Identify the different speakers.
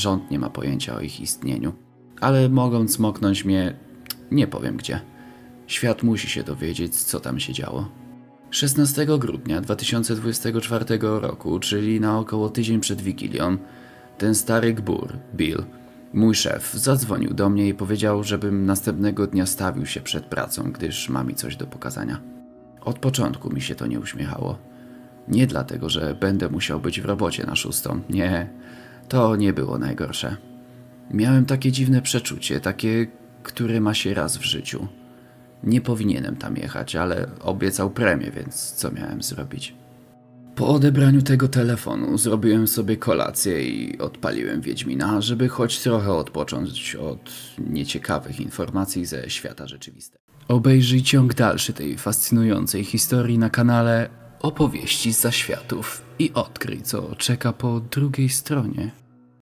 Speaker 1: Rząd nie ma pojęcia o ich istnieniu. Ale mogą cmoknąć mnie, nie powiem gdzie. Świat musi się dowiedzieć, co tam się działo. 16 grudnia 2024 roku, czyli na około tydzień przed Wigilią, ten stary gbur, Bill, mój szef, zadzwonił do mnie i powiedział, żebym następnego dnia stawił się przed pracą, gdyż ma mi coś do pokazania. Od początku mi się to nie uśmiechało. Nie dlatego, że będę musiał być w robocie na szóstą. Nie, to nie było najgorsze. Miałem takie dziwne przeczucie, takie, które ma się raz w życiu. Nie powinienem tam jechać, ale obiecał premię, więc co miałem zrobić? Po odebraniu tego telefonu zrobiłem sobie kolację i odpaliłem Wiedźmina, żeby choć trochę odpocząć od nieciekawych informacji ze świata rzeczywistego. Obejrzyj ciąg dalszy tej fascynującej historii na kanale Opowieści z zaświatów i odkryj, co czeka po drugiej stronie.